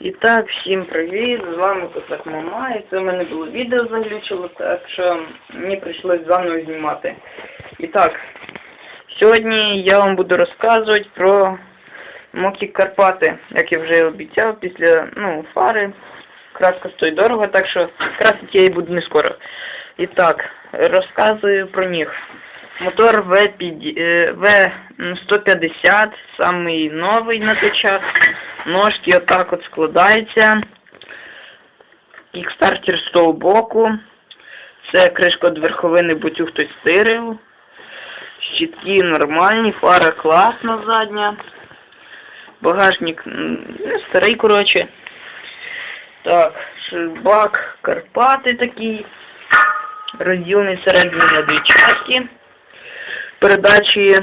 І так, всім привіт! З вами Косак Мама, і це в мене було відео заглючило, так що мені прийшлось заново знімати. І так, сьогодні я вам буду розказувати про Мокі Карпати, як я вже обіцяв, після ну, фари. Краска стоїть дорого, так що красити я її буду не скоро. І так, розказую про них. Мотор В150, самий новий на той час. Ножки отак от складаються. Кікстартер з того боку. Це кришка від верховини, бутюг хтось стирив. Щитки нормальні, фара класна задня. Багажник старий, коротше. Так, бак Карпати такий. Розділений всередині на дві частини. Передачі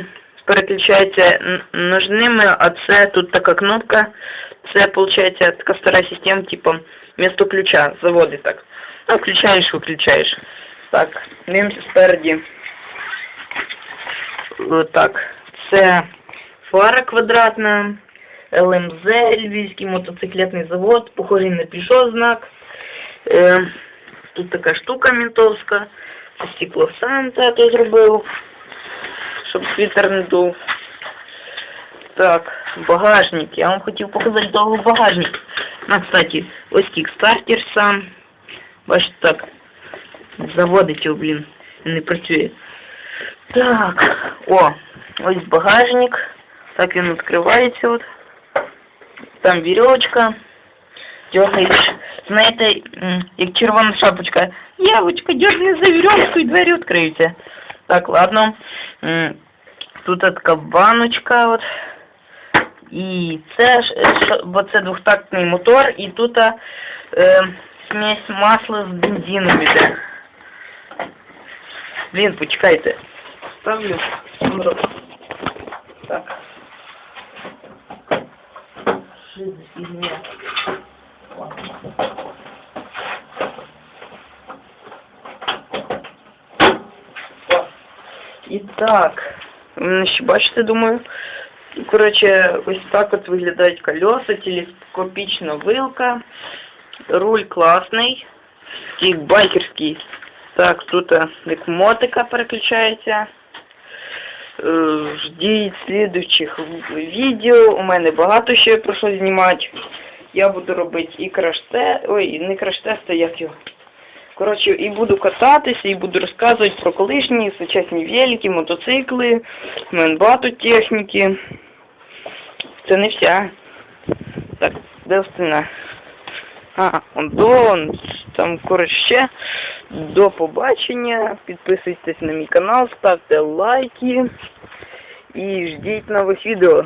переключається ножними, а це тут така кнопка. Це, виходить, така стара система, типу, вместо ключа, заводи так. Ну, включаєш, виключаєш. Так, дивимося спереді. Отак. Це фара квадратна, ЛМЗ, Львівський мотоциклетний завод, похожий на пішов знак. Е, тут така штука ментовська. Стекло сам тато зробив, щоб вітер не дув. Так, багажник. Я вам хотів показати довго багажник. Ну, кстати, ось кікстартер сам. Бачите, так. Заводить його, блін. Не працює. Так, о, ось багажник. Так він відкривається от. Там вірьовочка. Дергаєш. Знаєте, як червона шапочка. Явочка, дергни за вірьовку і двері відкриються. Так, ладно. Тут така баночка от. І це е, бо це двохтактний мотор, і тут е, смесь масла з бензином іде. Блін, почекайте. Ставлю. Так. За? Ладно. І так. Ще бачите, думаю. Коротше, ось так от виглядають колеса, телескопічна вилка. Руль класний. Такий байкерський. Так, тут е, як мотика переключається. Е, Ждіть слідуючих відео. У мене багато ще про що знімати. Я буду робити і краш-тест. Ой, не краш-тест, а як його. Коротше, і буду кататися, і буду розказувати про колишні сучасні велики, мотоцикли, в техніки. Це не вся. Так, де остальна? А, он дон, там коротше. До побачення. Підписуйтесь на мій канал, ставте лайки і ждіть нових відео.